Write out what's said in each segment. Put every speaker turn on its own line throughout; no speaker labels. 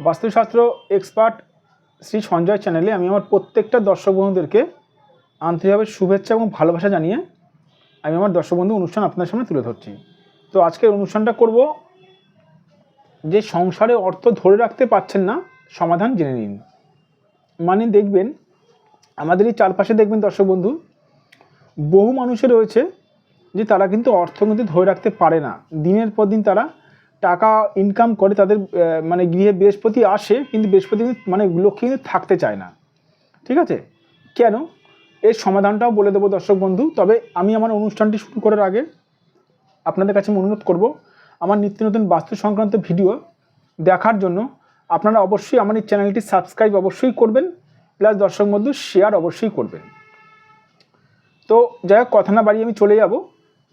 বাস্তুশাস্ত্র এক্সপার্ট শ্রী সঞ্জয় চ্যানেলে আমি আমার প্রত্যেকটা দর্শক বন্ধুদেরকে আন্তরিকভাবে শুভেচ্ছা এবং ভালোবাসা জানিয়ে আমি আমার দর্শক বন্ধু অনুষ্ঠান আপনার সামনে তুলে ধরছি। তো আজকের অনুষ্ঠানটা করব যে সংসারে অর্থ ধরে রাখতে পারছেন না, সমাধান জেনে নিন। মানে দেখবেন, আমাদের এই চারপাশে দেখবেন দর্শক বন্ধু, বহু মানুষের রয়েছে যে তারা কিন্তু অর্থ কিন্তু ধরে রাখতে পারে না। দিনের পর দিন তারা টাকা ইনকাম করে তাদের মানে গৃহে বৃহস্পতি আসে, কিন্তু বৃহস্পতি মানে লক্ষ্মী কিন্তু থাকতে চায় না। ঠিক আছে? কেন? এর সমাধানটাও বলে দেবো দর্শক বন্ধু। তবে আমি আমার অনুষ্ঠানটি শুরু করার আগে আপনাদের কাছে অনুরোধ করব, আমার নিত্য নতুন বাস্তু সংক্রান্ত ভিডিও দেখার জন্য আপনারা অবশ্যই আমার এই চ্যানেলটি সাবস্ক্রাইব অবশ্যই করবেন, প্লাস দর্শক বন্ধু শেয়ার অবশ্যই করবেন। তো যাই হোক, কথা না বাড়িয়ে আমি চলে যাব।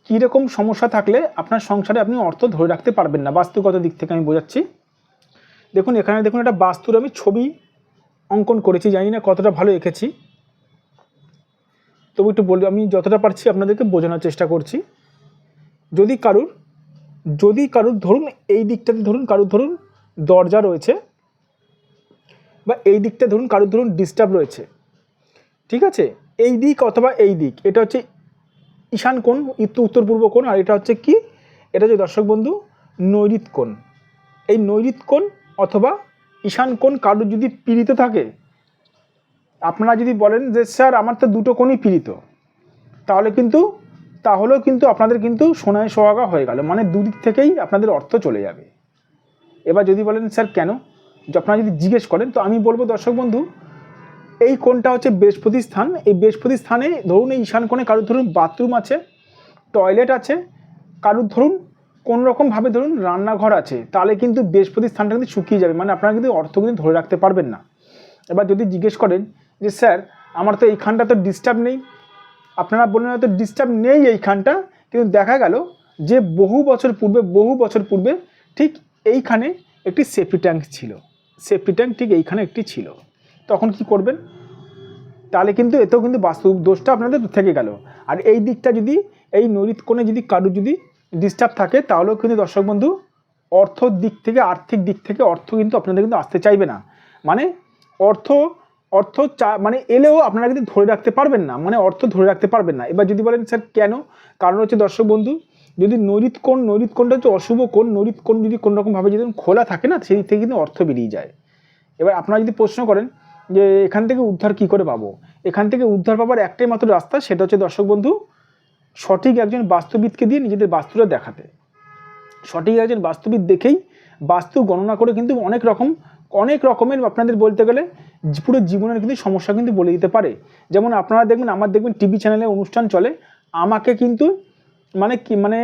কীরকম সমস্যা থাকলে আপনার সংসারে আপনি অর্থ ধরে রাখতে পারবেন না? বাস্তুগত দিক থেকে আমি বোঝাচ্ছি। দেখুন, এখানে দেখুন একটা বাস্তুর আমি ছবি অঙ্কন করেছি, জানি না কতটা ভালো এঁকেছি। তবু একটু বলব আমি যতটা পারছি আপনাদেরকে বোঝানোর চেষ্টা করছি। যদি কারুর যদি কারুর ধরুন, এই দিকটাতে ধরুন, কারুর ধরুন দরজা রয়েছে, বা এই দিকটা ধরুন, কারুর ধরুন ডিস্টার্ব রয়েছে, ঠিক আছে? এই দিক অথবা এই দিক, এটা হচ্ছে ঈশান কোণ উত্তর পূর্ব কোণ, আর এটা হচ্ছে কি? এটা হচ্ছে দর্শক বন্ধু, নৈরিত কোণ। এই নৈরিত কোণ অথবা ঈশান কোণ কারুর যদি পীড়িত থাকে, আপনারা যদি বলেন যে, স্যার, আমার তো দুটো কোণই পীড়িত, তাহলে কিন্তু, তাহলেও কিন্তু আপনাদের কিন্তু সোনায় সোহাগা হয়ে গেল। মানে দুদিক থেকেই আপনাদের অর্থ চলে যাবে। এবার যদি বলেন, স্যার, কেন? যে আপনারা যদি জিজ্ঞেস করেন, তো আমি বলব দর্শক বন্ধু এই কোণটা হচ্ছে বৃহস্পতি স্থান। এই বৃহস্পতি স্থানে ধরুন এই ঈশান কোণে কারুর ধরুন বাথরুম আছে, টয়লেট আছে, কারুর ধরুন কোনো রকমভাবে ধরুন রান্নাঘর আছে, তাহলে কিন্তু বৃহস্পতি স্থানটা কিন্তু শুকিয়ে যাবে। মানে আপনারা কিন্তু অর্থ কিন্তু ধরে রাখতে পারবেন না। এবার যদি জিজ্ঞেস করেন যে, স্যার, আমার তো এইখানটা তো ডিস্টার্ব নেই। আপনারা বললেন, হয়তো ডিস্টার্ব নেই এইখানটা। কিন্তু দেখা গেল যে, বহু বছর পূর্বে, বহু বছর পূর্বে ঠিক এইখানে একটি সেফটি ট্যাঙ্ক ছিল। সেফটি ট্যাঙ্ক ঠিক এইখানে একটি ছিল। তখন কি করবেন? তাহলে কিন্তু এতেও কিন্তু বাস্তু দোষটা আপনাদের থেকে গেল। আর এই দিকটা যদি, এই নৈরিত কোণে যদি কারুর যদি ডিস্টার্ব থাকে, তাহলেও কিন্তু দর্শক বন্ধু, অর্থ দিক থেকে, আর্থিক দিক থেকে অর্থ কিন্তু আপনাদের কিন্তু আসতে চাইবে না। মানে অর্থ অর্থ চা মানে এলেও আপনারা কিন্তু ধরে রাখতে পারবেন না। মানে অর্থ ধরে রাখতে পারবেন না। এবার যদি বলেন, স্যার, কেন? কারণ হচ্ছে দর্শক বন্ধু, যদি নৈরিত কোণ, নৈরিত কোণটা হচ্ছে অশুভ কোণ, নৈরিত কোণ যদি কোনো রকমভাবে যদি খোলা থাকে না, সেই থেকে কিন্তু অর্থ বেরিয়ে যায়। এবার আপনারা যদি প্রশ্ন করেন যে এখান থেকে উদ্ধার কি করে পাবো? এখান থেকে উদ্ধার পাবার একটাই মাত্র রাস্তা, সেটা হচ্ছে দর্শক বন্ধু, সঠিক একজন বাস্তুবিদকে দিয়ে নিজেদের বাস্তুটা দেখাতে। সঠিক একজন বাস্তুবিদ দেখেই বাস্তু গণনা করে কিন্তু অনেক রকম, অনেক রকমের আপনাদের বলতে গেলে পুরো জীবনের কিন্তু সমস্যা কিন্তু বলে দিতে পারে। যেমন আপনারা দেখবেন, আমার দেখবেন টিভি চ্যানেলে অনুষ্ঠান চলে, আমাকে কিন্তু মানে কি মানে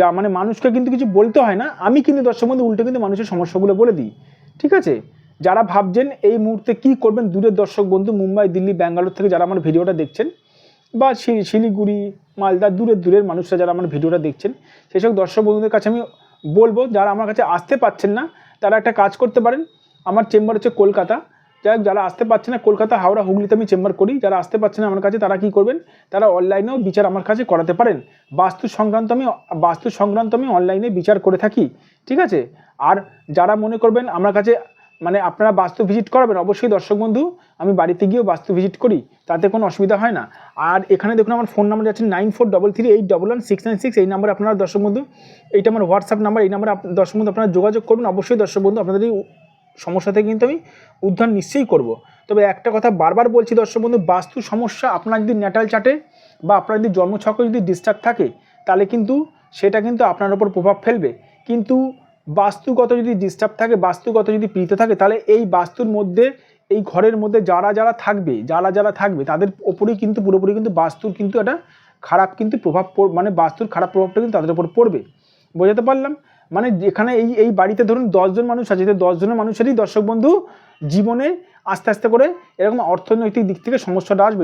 যা মানে মানুষকে কিন্তু কিছু বলতে হয় না, আমি কিন্তু দর্শক বন্ধু উল্টে কিন্তু মানুষের সমস্যাগুলো বলে দিই। ঠিক আছে? যারা ভাবছেন এই মুহূর্তে কি করবেন, দূরের দর্শক বন্ধু, মুম্বাই, দিল্লি, ব্যাঙ্গালোর থেকে যারা আমার ভিডিওটা দেখছেন, বা শিলিগুড়ি, মালদা, দূরের দূরের মানুষরা যারা আমার ভিডিওটা দেখছেন, সেসব দর্শক বন্ধুদের কাছে আমি বলব, যারা আমার কাছে আসতে পাচ্ছেন না, তারা একটা কাজ করতে পারেন। আমার চেম্বার হচ্ছে কলকাতা। যাই যারা আসতে পারছে না, কলকাতা, হাওড়া, হুগলিতে আমি চেম্বার করি। যারা আসতে পারছে না আমার কাছে, তারা কি করবেন, তারা অনলাইনেও বিচার আমার কাছে করাতে পারেন। বাস্তু সংক্রান্ত আমি, বাস্তু সংক্রান্ত আমি অনলাইনে বিচার করে থাকি, ঠিক আছে? আর যারা মনে করবেন, আমার কাছে মানে আপনারা বাস্তু ভিজিট করাবেন, অবশ্যই দর্শক বন্ধু, আমি বাড়িতে গিয়েও বাস্তু ভিজিট করি, তাতে কোনো অসুবিধা হয় না। আর এখানে দেখুন আমার ফোন নাম্বার যাচ্ছে nine four double three eight double one six nine six এই নাম্বারে আপনারা দর্শক বন্ধু, এইটা আমার হোয়াটসঅ্যাপ নাম্বার এই নাম্বারে দর্শক বন্ধু আপনারা যোগাযোগ করুন অবশ্যই দর্শক বন্ধু আপনাদের সমস্যা থেকে কিন্তু আমি উদ্ধার নিশ্চয়ই করব। তবে একটা কথা বারবার বলছি দর্শক বন্ধু, বাস্তু সমস্যা আপনার যদি ন্যাটাল চাটে বা আপনার যদি জন্মছকে যদি ডিস্টার্ব থাকে, তাহলে কিন্তু সেটা কিন্তু আপনার ওপর প্রভাব ফেলবে। কিন্তু বাস্তুগত যদি ডিস্টার্ব থাকে, বাস্তুগত যদি পীড়িত থাকে, তাহলে এই বাস্তুর মধ্যে, এই ঘরের মধ্যে যারা যারা থাকবে, যারা যারা থাকবে, তাদের ওপরেই কিন্তু, পুরোপুরি কিন্তু বাস্তুর কিন্তু একটা খারাপ কিন্তু প্রভাব মানে বাস্তুর খারাপ প্রভাবটা কিন্তু তাদের ওপর পড়বে। বোঝাতে পারলাম? মানে যেখানে এই এই বাড়িতে ধরুন দশজন মানুষ আছে, যে দশজনের মানুষেরই দর্শক বন্ধু জীবনে আস্তে আস্তে করে এরকম অর্থনৈতিক দিক থেকে সমস্যাটা আসবে।